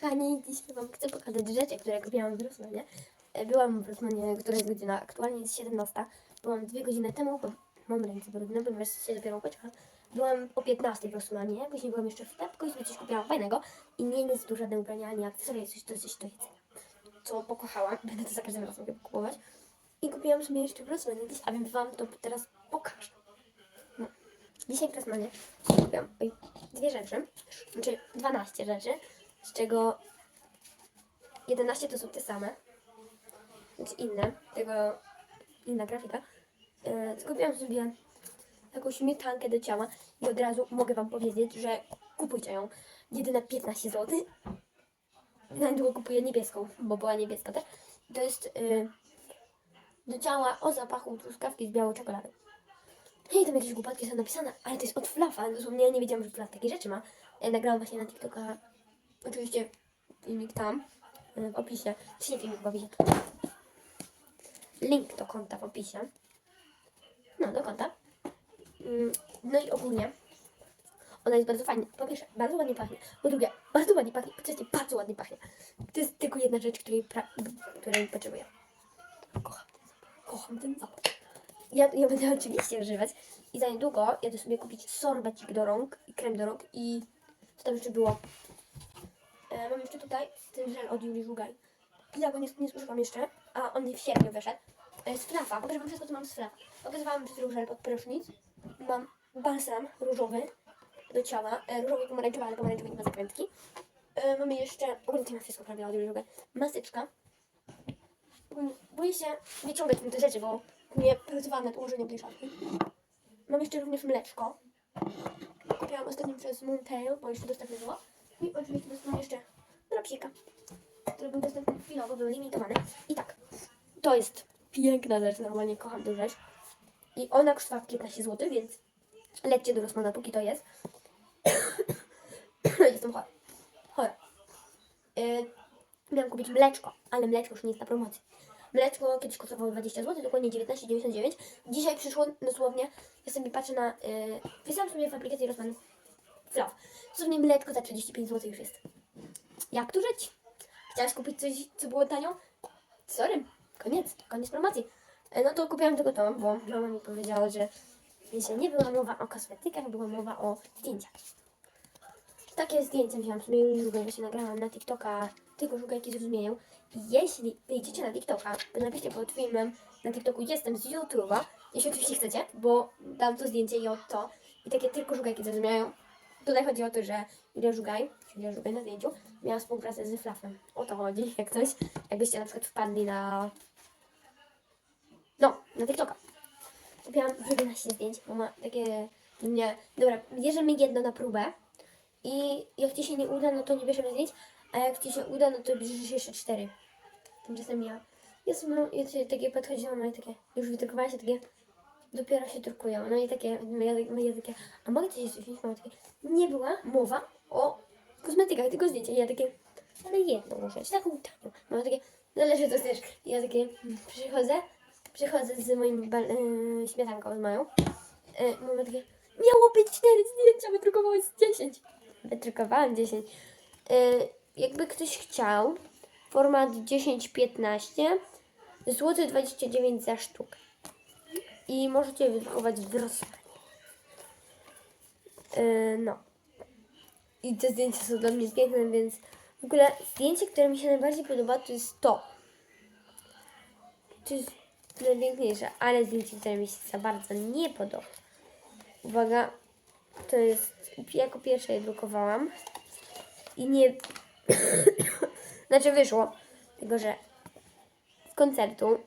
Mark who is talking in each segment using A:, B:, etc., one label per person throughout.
A: Kochani, dzisiaj Wam chcę pokazać rzeczy, które kupiłam w Rosmanie. E, Byłam w Rosmanie, która jest godzina, aktualnie jest 17. Byłam dwie godziny temu, bo mam ręce brudne, ponieważ się dopiero pociąłam. Byłam o 15 w Rosmanie, później byłam jeszcze w Pepko i sobie coś kupiłam fajnego. I nie jest tu żadne ubrania, ani akcesoria, coś, to coś do jedzenia. Co pokochałam, będę to za każdym razem kupować. I kupiłam sobie jeszcze w Rosmanie a więc Wam to teraz pokażę. No. Dzisiaj w Rosmanie kupiłam oj, dwie rzeczy, znaczy 12 rzeczy, z czego 11 to są te same, więc inne, tego inna grafika. E, Skupiłam sobie jakąś śmietankę do ciała i od razu mogę Wam powiedzieć, że kupujcie ją. Jedyne 15 zł. Na długo kupuję niebieską, bo była niebieska też. To jest y, do ciała o zapachu truskawki z białą czekoladą. I tam jakieś głupotki są napisane, ale to jest od Flafa. Dosłownie ja nie wiedziałam, że Flaf takie rzeczy ma. E, nagrałam właśnie na TikToka, oczywiście filmik tam, e, w opisie. Czy nie filmik w opisie? Link do konta w opisie. No, do konta. Mm, No i ogólnie ona jest bardzo fajna. Po pierwsze, bardzo ładnie pachnie. Po drugie, bardzo ładnie pachnie. Po trzecie, bardzo ładnie pachnie. To jest tylko jedna rzecz, której, pra- której potrzebuję. Kocham ten zapach. Kocham ten zapach. Ja, ja będę oczywiście używać. I za niedługo jadę sobie kupić sorbecik do rąk krem do rąk i co tam jeszcze było? E, mam jeszcze tutaj ten żel od Julii Żugaj. Ja go nie, nie zużywam jeszcze, a on w sierpniu wyszedł. E, z Flafa. Pokażę wam wszystko, co mam z Flafa. Pokazywałam przed żel pod prysznic. Mam balsam różowy do ciała. E, różowy pomarańczowy, ale pomarańczowy nie ma zakrętki. E, mamy jeszcze, ogólnie mam wszystko prawie od Julii Żugaj. Maseczka. Boję się wyciągać te rzeczy, bo nie pracowałam nad ułożeniem tej szafki. Mam jeszcze również mleczko. Kupiłam ostatnio przez Moontail, bo jeszcze dostępne było. I oczywiście dostałam jeszcze dropsika, który był dostępny chwilowo, był limitowany. I tak, to jest piękna rzecz, normalnie kocham tę rzecz. I ona kosztowała 15 zł, więc lećcie do Rosmana, póki to jest. Jestem chora. Chora. Yy, miałam kupić mleczko, ale mleczko już nie jest na promocji. Mleczko kiedyś kosztowało 20 zł, dokładnie 19,99. Dzisiaj przyszło dosłownie, ja sobie patrzę na, yy, wpisałam sobie w aplikacji Rosman Flaw. Dosłownie mleczko za 35 zł już jest. Jak tu żyć? Chciałaś kupić coś, co było tanio? Sorry, koniec, koniec promocji. E, No to kupiłam tylko to, bo mama mi powiedziała, że wiecie, nie była mowa o kosmetykach, była mowa o zdjęciach. Takie zdjęcia wziąłam sobie już żugaj, właśnie nagrałam na TikToka, tylko żugajki zrozumieją. Jeśli wyjdziecie na TikToka, to napiszcie pod filmem na TikToku jestem z YouTube'a, jeśli oczywiście chcecie, bo dam to zdjęcie i od to. I takie tylko żugajki zrozumieją. Tutaj chodzi o to, że Julia Żugaj, Julia Żugaj na zdjęciu, miała współpracę z Flafem. O to chodzi, jak coś. Jakbyście na przykład wpadli na... No, na TikToka. Kupiłam 11 zdjęć, bo ma takie... Nie, dobra, bierzemy jedno na próbę. I jak ci się nie uda, no to nie bierzemy zdjęć, a jak ci się uda, no to bierzesz jeszcze cztery. Tymczasem ja. Jest no, ja się takie podchodziłam, i takie, już wydrukowałaś takie, dopiero się drukują. No i takie, ja takie, a mogę coś jeszcze wziąć? Mama takie, nie była mowa o kosmetykach, tylko zdjęcia. I ja takie, ale jedną muszę, taką tanią. Mama takie, zależy co chcesz. I ja takie, przychodzę, przychodzę z moim bal, yy, śmietanką z moją. Yy, mama takie, miało być cztery zdjęcia, wydrukowałeś z 10. Wydrukowałam 10. Yy, jakby ktoś chciał, format 10-15, złoty 29 za sztukę. I możecie wydrukować w Rossmanie. Yy, no. I te zdjęcia są dla mnie piękne, więc w ogóle zdjęcie, które mi się najbardziej podoba, to jest to. To jest najpiękniejsze, ale zdjęcie, które mi się za bardzo nie podoba. Uwaga, to jest, jako pierwsze je drukowałam i nie, znaczy wyszło, tylko że z koncertu,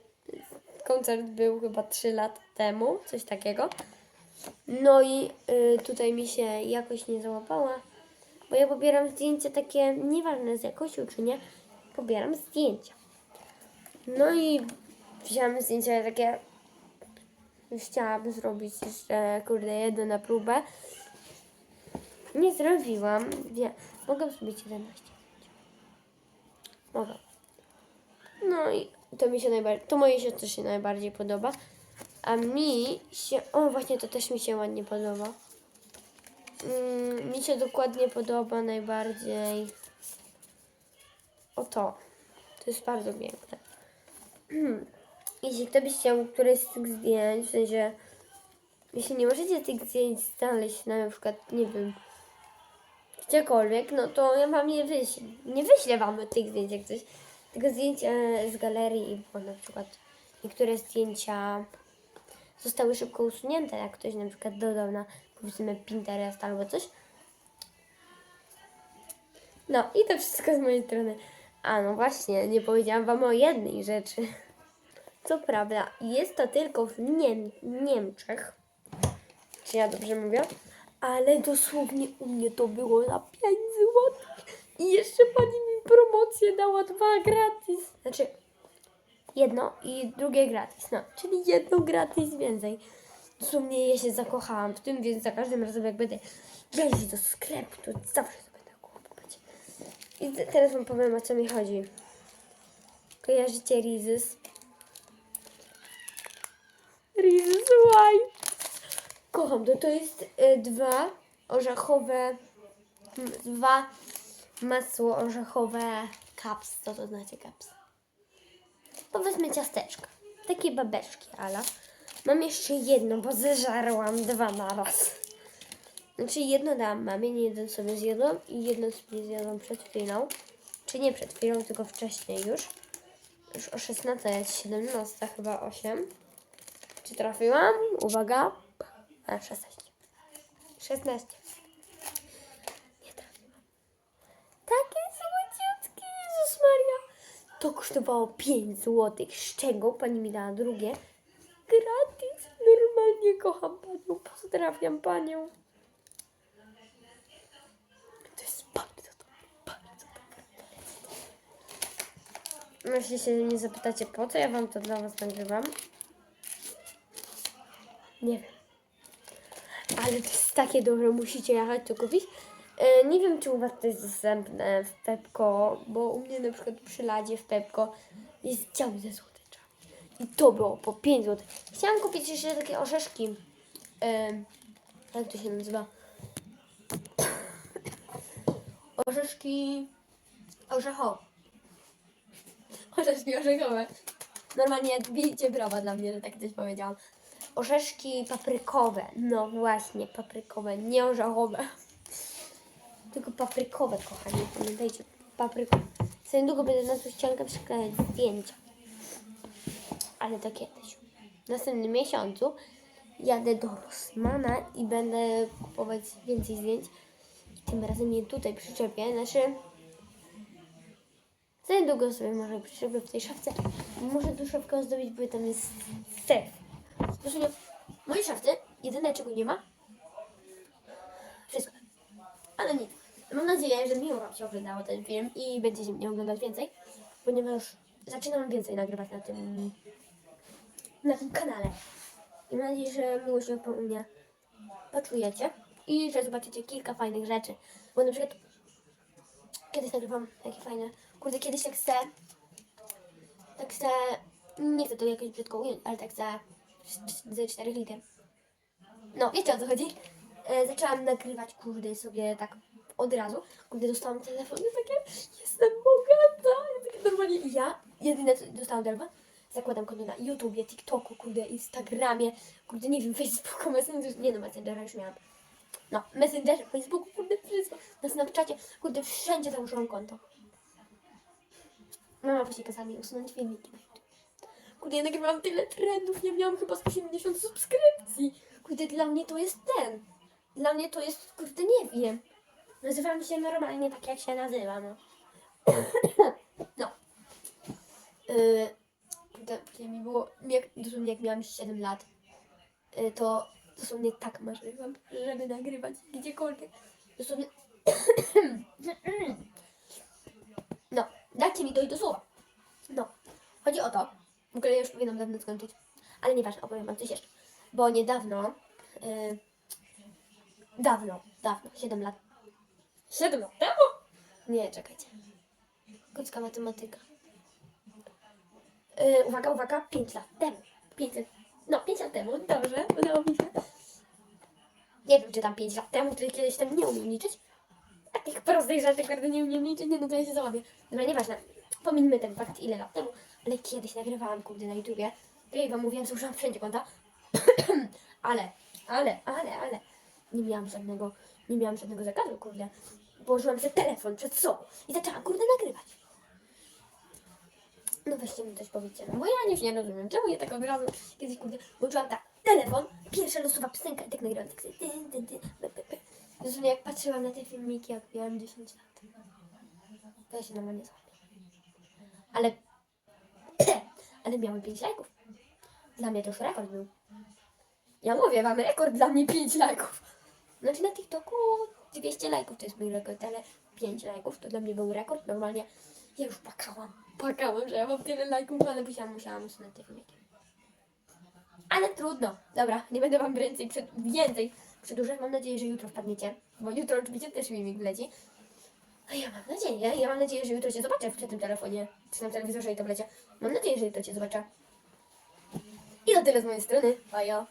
A: koncert był chyba 3 lata temu, coś takiego. No i y, tutaj mi się jakoś nie załapała, bo ja pobieram zdjęcia takie, nieważne z jakością czy nie, pobieram zdjęcia. No i wziąłem zdjęcia takie, chciałabym zrobić jeszcze, kurde, jedno na próbę. Nie zrobiłam, wie, mogę zrobić 11. Mogę. No i to mi się najbardziej, to mojej siostrze się najbardziej podoba. A mi się, o właśnie to też mi się ładnie podoba. Mm, mi się dokładnie podoba najbardziej to. To jest bardzo piękne. Jeśli ktoś by chciał któreś z tych zdjęć, w sensie, jeśli nie możecie tych zdjęć znaleźć na przykład, nie wiem, gdziekolwiek, no to ja wam je wyślę. Nie wyślę wam tych zdjęć jak coś, tylko zdjęcia z galerii, bo na przykład niektóre zdjęcia zostały szybko usunięte, jak ktoś na przykład dodał na powiedzmy Pinterest albo coś. No i to wszystko z mojej strony. A no właśnie, nie powiedziałam wam o jednej rzeczy. Co prawda, jest to tylko w Niem Niemczech. Czy ja dobrze mówię? Ale dosłownie u mnie to było na 5 zł. I jeszcze pani mi promocję dała dwa gratis. Znaczy, jedno i drugie gratis. No, czyli jedno gratis więcej. Dosłownie ja się zakochałam w tym, więc za każdym razem jak będę jeździć do sklepu, to zawsze to będę kupować. I te- teraz wam powiem o co mi chodzi. Kojarzycie Rizys? Rizys White. Kocham to. To jest y, dwa orzechowe, mm, dwa masło orzechowe caps. Co to znaczy caps? Powiedzmy ciasteczka. Takie babeczki, ala. Mam jeszcze jedno, bo zeżarłam dwa na raz. Znaczy jedno dałam mamie, jeden sobie zjadłam i jedno sobie zjadłam przed chwilą. Czy nie przed chwilą, tylko wcześniej już. Już o 16 jest 17, chyba 8. Czy trafiłam? Uwaga. A, 16. 16. Nie trafiłam. Takie słodziutkie, Jezus Maria. To kosztowało 5 zł, z czego pani mi dała drugie. Gratis. Normalnie kocham panią, pozdrawiam panią. To jest bardzo dobre, bardzo dobre. Jeśli się mnie zapytacie, po co ja wam to dla was nagrywam? Nie wiem. Ale to jest takie dobre, musicie jechać to kupić. E, nie wiem, czy u Was to jest dostępne w Pepko, bo u mnie na przykład przy Ladzie w Pepko jest dział ze słodyczami. I to było po 5 zł. Chciałam kupić jeszcze takie orzeszki. E, jak to się nazywa? Orzeszki orzechowe. Orzeszki orzechowe. Normalnie bijcie brawa dla mnie, że tak coś powiedziałam. Orzeszki paprykowe. No właśnie, paprykowe, nie orzechowe. Tylko paprykowe, kochani. Pamiętajcie, paprykowe. Za niedługo będę na tą ściankę przyklejać zdjęcia. Ale to kiedyś. W następnym miesiącu jadę do Rossmana i będę kupować więcej zdjęć. I tym razem je tutaj przyczepię. Znaczy, za niedługo sobie może przyczepię w tej szafce. Muszę tu szafkę ozdobić, bo tam jest sef. Zresztą w mojej szafce jedyne czego nie ma wszystko. Ale nic. Mam nadzieję, że miło Wam się oglądało ten film i będziecie mnie oglądać więcej, ponieważ zaczynam więcej nagrywać na tym na tym kanale. I mam nadzieję, że miło się po mnie poczujecie i że zobaczycie kilka fajnych rzeczy. Bo na przykład kiedyś nagrywam takie fajne, kurde, kiedyś tak chcę, tak chcę, nie chcę to jakoś brzydko ująć, ale tak chcę ze 4 liter. No, wiecie o co chodzi? E, zaczęłam nagrywać, kurde, sobie tak od razu. Kurde, dostałam telefon i takie, jestem bogata. I takie normalnie ja, jedyne co dostałam telefon, zakładam konto na YouTubie, TikToku, kurde, Instagramie, kurde, nie wiem, Facebooku, Messenger, nie no, Messengera już miałam. No, Messengerze, Facebooku, kurde, wszystko. Na Snapchacie, kurde, wszędzie założyłam konto. Mama później kazała mi usunąć filmiki na YouTube. Kurde, ja nagrywałam tyle trendów, ja miałam chyba z 80 subskrypcji. Kurde, dla mnie to jest ten. Dla mnie to jest, kurde, nie wiem. Nazywam się normalnie tak, jak się nazywa, no. no. Yy, kiedy mi było, jak, dosłownie jak miałam 7 lat, yy, to dosłownie tak marzyłam, żeby nagrywać gdziekolwiek. Dosłownie... no, dajcie mi dojść do słowa. No, chodzi o to, w ogóle już powinnam dawno skończyć, ale nieważne, opowiem wam coś jeszcze. Bo niedawno, yy, dawno, dawno, 7 lat. 7 lat temu? Nie, czekajcie. Krótka matematyka. Yy, uwaga, uwaga, 5 lat temu. 5 lat, no 5 lat temu, dobrze, udało mi się. Nie wiem, czy tam 5 lat temu, który kiedyś tam nie umiem liczyć. takich prostych rzeczy, kurde, nie umiem liczyć, nie, no to ja się załapię. Dobra, nieważne. Pomińmy ten fakt ile lat temu, ale kiedyś nagrywałam, kurde, na YouTubie. Ja wam mówiłam, że użyłam wszędzie konta. ale, ale, ale, ale, nie miałam żadnego, nie miałam żadnego zakazu, kurde. Położyłam sobie telefon przed sobą i zaczęłam, kurde, nagrywać. No weźcie mi coś powiedzcie, no bo ja już nie rozumiem, czemu ja tak od razu kiedyś, kurde, włączyłam tak, telefon, pierwsza losowa piosenka i tak nagrałam, tak sobie, dyn, dyn, dyn. Dosłownie jak patrzyłam na te filmiki, jak miałam 10 lat, to ja się normalnie złapię. Ale, ale miały 5 lajków. Dla mnie to już rekord był. Ja mówię wam, rekord dla mnie 5 lajków. Znaczy na TikToku 200 lajków to jest mój rekord, ale 5 lajków to dla mnie był rekord. Normalnie ja już płakałam. Płakałam, że ja mam tyle lajków, ale musiałam, musiałam usunąć te filmiki. Ale trudno. Dobra, nie będę wam więcej, przed, więcej przedłużać. Mam nadzieję, że jutro wpadniecie, bo jutro oczywiście też filmik wleci. A ja mam nadzieję, ja mam nadzieję, że jutro Cię zobaczę przy tym telefonie, czy na telewizorze i tablecie. Mam nadzieję, że jutro Cię zobaczę. I to tyle z mojej strony. Bajo.